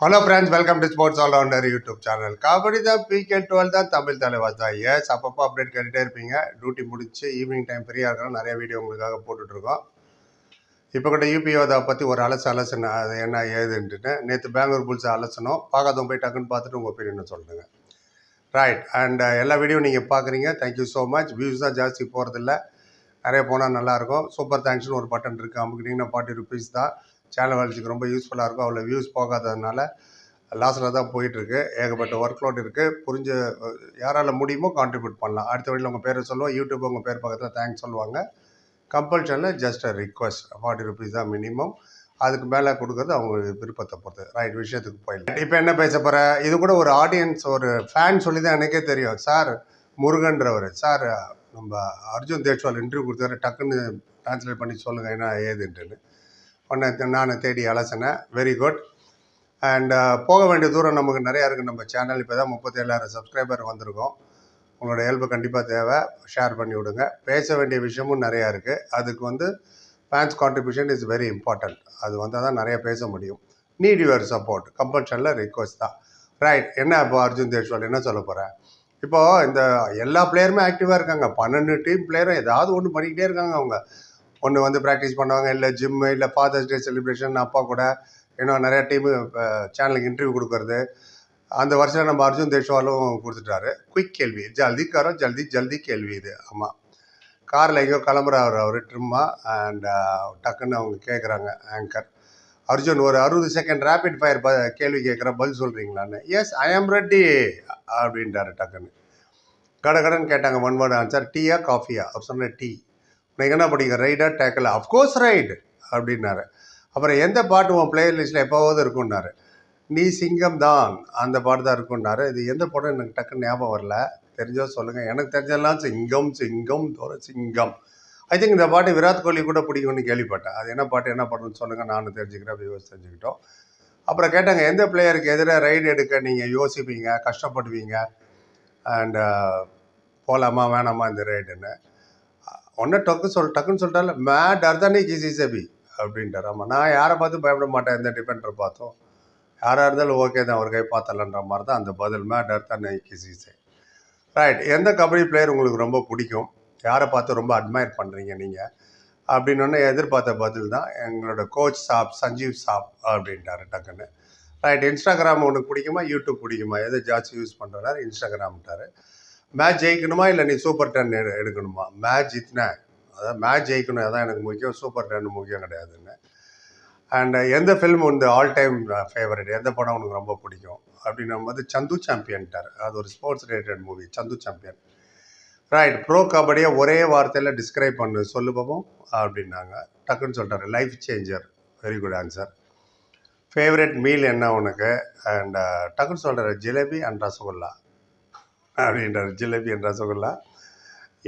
Hello friends welcome to sports allrounder YouTube channel kabaddi தான் PK twelve தான் தமிழ் தலைவாஸ் தான் S அப்பப்போ அப்டேட் கேட்டுகிட்டே இருப்பீங்க. டியூட்டி முடிச்சு ஈவினிங் டைம் ஃப்ரீயாக இருக்கணும். நிறைய வீடியோ உங்களுக்காக போட்டுட்ருக்கோம். இப்போ கூட யூபிஓதை பற்றி ஒரு அலசு அலசுன அது என்ன ஏதுன்ட்டுன்னு நேற்று பெங்களூர் புல்ஸை அலசணும் பார்க்காதவங்க போய் டக்குன்னு பார்த்துட்டு உங்கள் ஒப்பீனியன் சொல்லுங்க. ரைட் அண்ட் uh, எல்லா வீடியோ நீங்கள் பார்க்குறீங்க. தேங்க்யூ ஸோ மச் வியூஸ் தான் ஜாஸ்தி போகிறதில்ல நிறைய போனால் நல்லாயிருக்கும் சூப்பர் தேங்க்ஸ்னு ஒரு பட்டன் இருக்குது அமுக்கிட்டிங்கன்னா ஃபார்ட்டி ருபீஸ் தான். சேனல் வளர்ச்சிக்கு ரொம்ப யூஸ்ஃபுல்லாக இருக்கும். அவ்வளோ வியூஸ் போகாததுனால லாஸில் தான் போயிட்டுருக்கு. ஏகப்பட்ட ஒர்க் லோட் இருக்குது புரிஞ்ச யாரால் முடியுமோ கான்ட்ரிபியூட் பண்ணலாம். அடுத்த வழியில் உங்கள் பேரை சொல்லுவோம். யூடியூப் உங்கள் பேர் பக்கத்தில் தேங்க்ஸ் சொல்லுவாங்க. கம்பல்ஷனில் just a request forty rupees தான் மினிமம் அதுக்கு மேலே கொடுக்குறது அவங்க விருப்பத்தை பொறுத்து. ரைட் விஷயத்துக்கு போயிடலாம். இப்போ என்ன பேச போகிற இது கூட ஒரு ஆடியன்ஸ் ஒரு ஃபேன் சொல்லி தான் எனக்கே தெரியும். சார் முருகன்றவர். சார் நம்ம அர்ஜுன் தேஷ்வால் இன்டர்வியூ கொடுத்தாரு. டக்குன்னு ட்ரான்ஸ்லேட் பண்ணி சொல்லுங்கள் என்ன ஏதுன்ட்டுன்னு. உன்னை நான் தேடி அலசினேன். வெரி குட் அண்ட் போக வேண்டிய தூரம் நமக்கு நிறையா இருக்குது நம்ம சேனல் இப்போ தான் முப்பத்தேழாயிரம் சப்ஸ்கிரைபர் வந்திருக்கோம். உங்களோட ஹெல்ப் கண்டிப்பாக தேவை. ஷேர் பண்ணி விடுங்க. பேச வேண்டிய விஷயமும் நிறையா இருக்குது அதுக்கு வந்து fans contribution is very important அது வந்தால் தான் நிறைய பேச முடியும். நீட் யுவர் சப்போர்ட் கம்பல்ஷனில் ரிக்வஸ்ட் தான். ரைட் என்ன இப்போ அர்ஜுன் தேஷ்வால் என்ன சொல்ல போகிறேன் இப்போது இந்த எல்லா பிளேயருமே ஆக்டிவாக இருக்காங்க. பன்னெண்டு டீம் பிளேயரும் ஏதாவது ஒன்று பண்ணிக்கிட்டே இருக்காங்க அவங்க. ஒன்று வந்து ப்ராக்டிஸ் பண்ணுவாங்க இல்லை ஜிம்மு இல்லை ஃபாதர்ஸ் டே செலிப்ரேஷன் அப்பா கூட இன்னும் நிறையா டீமு சேனலுக்கு இன்டர்வியூ கொடுக்கறது. அந்த வருஷம் நம்ம அர்ஜுன் தேஷ்வாலும் கொடுத்துட்டாரு. குயிக் கேள்வி ஜல்தி காரோ ஜல்தி ஜல்தி கேள்வி இது. ஆமாம் காரில் எங்கேயோ கிளம்புறாரு அவர் ட்ரிம்மா அண்ட் டக்குன்னு அவங்க கேட்குறாங்க ஆங்கர் அர்ஜுன் ஒரு அறுபது செகண்ட் ரேபிட் ஃபயர் ப கேள்வி கேட்குற பதில் சொல்கிறீங்களான்னு எஸ் ஐ ஆம் ரெட்டி அப்படின்ட்டாரு டக்குன்னு. கடகடன்னு கேட்டாங்க ஒன் வேர்டு ஆன்சர் டீயா காஃபியா அவர் சொன்ன டீ நீங்கள் என்ன படிங்க ரைடா டேக்கலா அஃப்கோர்ஸ் ரைடு அப்படின்னாரு. அப்புறம் எந்த பாட்டு உன் பிளேயர் லிஸ்ட்டில் எப்போவாவது இருக்குன்னாரு நீ சிங்கம் தான் அந்த பாட்டு தான் இருக்கும்னாரு. இது எந்த படம் எனக்கு டக்குன்னு ஞாபகம் வரல. தெரிஞ்சோ சொல்லுங்கள் எனக்கு தெரிஞ்செல்லாம் சிங்கம் சிங்கம் தோற சிங்கம். ஐ திங்க் இந்த பாட்டு விராட் கோலி கூட பிடிக்கும்னு கேள்விப்பட்டேன். அது என்ன பாட்டு என்ன படம்னு சொல்லுங்கள் நானும் தெரிஞ்சுக்கிறேன் வியூஸ் தெரிஞ்சுக்கிட்டோம். அப்புறம் கேட்டாங்க எந்த பிளேயருக்கு எதிராக ரைடு எடுக்க நீங்கள் யோசிப்பீங்க? கஷ்டப்படுவீங்க? அண்டு போகலாமா வேணாமா இந்த ரைடுன்னு ஒன்று டக்கு சொல் டக்குன்னு சொல்லிட்டால மே டர்தானே கிசி சபி அப்படின்ட்டார் ஆமாம் நான் யாரை பார்த்து பயப்பட மாட்டேன் எந்த டிபெண்டர் பார்த்தோம். யாராக இருந்தாலும் ஓகே தான் ஒரு கை பார்த்தலன்ற மாதிரி தான் அந்த பதில் மே அர்தானே கிசி சே ரைட் எந்த கபடி பிளேயர் உங்களுக்கு ரொம்ப பிடிக்கும்? யாரை பார்த்து ரொம்ப அட்மையர் பண்ணுறீங்க நீங்கள் அப்படின்னு எதிர்பார்த்த பதில் தான் எங்களோட கோச் சாப் சஞ்சீவ் சாப் அப்படின்ட்டாரு டக்குன்னு. ரைட் இன்ஸ்டாகிராம் உனக்கு பிடிக்குமா? யூடியூப் பிடிக்குமா? எதை ஜாஸ்தி யூஸ் பண்ணுறாரு இன்ஸ்டாகிராம்ட்டார் மேட்ச் ஜெயிக்கணுமா இல்லை நீ சூப்பர் டென் எடு எடுக்கணுமா? மேட்ச் ஜித்னா. அதாவது மேட்ச் ஜெயிக்கணும் அதான் எனக்கு முக்கியம். சூப்பர் டென் முக்கியம் கிடையாதுன்னு அண்ட் எந்த ஃபிலிம் வந்து ஆல் டைம் ஃபேவரட் எந்த படம் உனக்கு ரொம்ப பிடிக்கும்? அப்படின்னும் போது சந்து சாம்பியன்ட்டார் அது ஒரு sports related movie Chandu Champion right bro கபடியை ஒரே வார்த்தையில் டிஸ்கிரைப் பண்ணு. சொல்லு பார்ப்போம் அப்படின்னாங்க. டக்குன்னு சொல்லிட்டாரு. Life changer very good answer favourite meal என்ன உனக்கு? அண்ட் டக்குன்னு சொல்கிற ஜிலேபி அண்ட் ரசகுல்லா அப்படின்றாரு. ஜிலேபி என் ரசகுல்லா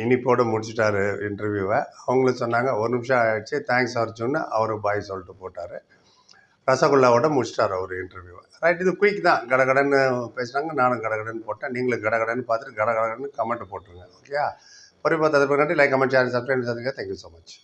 இனிப்போடு முடிச்சிட்டாரு இன்டர்வியூவை அவங்களும் சொன்னாங்க ஒரு நிமிஷம் ஆயிடுச்சு தேங்க்ஸ் அர்ஜுன்னு அவர் பாய் சொல்லிட்டு போட்டார். ரசகுல்லாவோட முடிச்சிட்டார் அவர் இன்டர்வியூவை ரைட் இது குயிக் தான். கடகடன்னு பேசுனாங்க நானும் கடகடன்னு போட்டேன். நீங்களும் கடகடன்னு பார்த்துட்டு கடகடன்னு கமெண்ட் போட்டுருங்க. ஓகே பொறுப்பாக பத்து நன்றி like comment channel subscribe thank you so much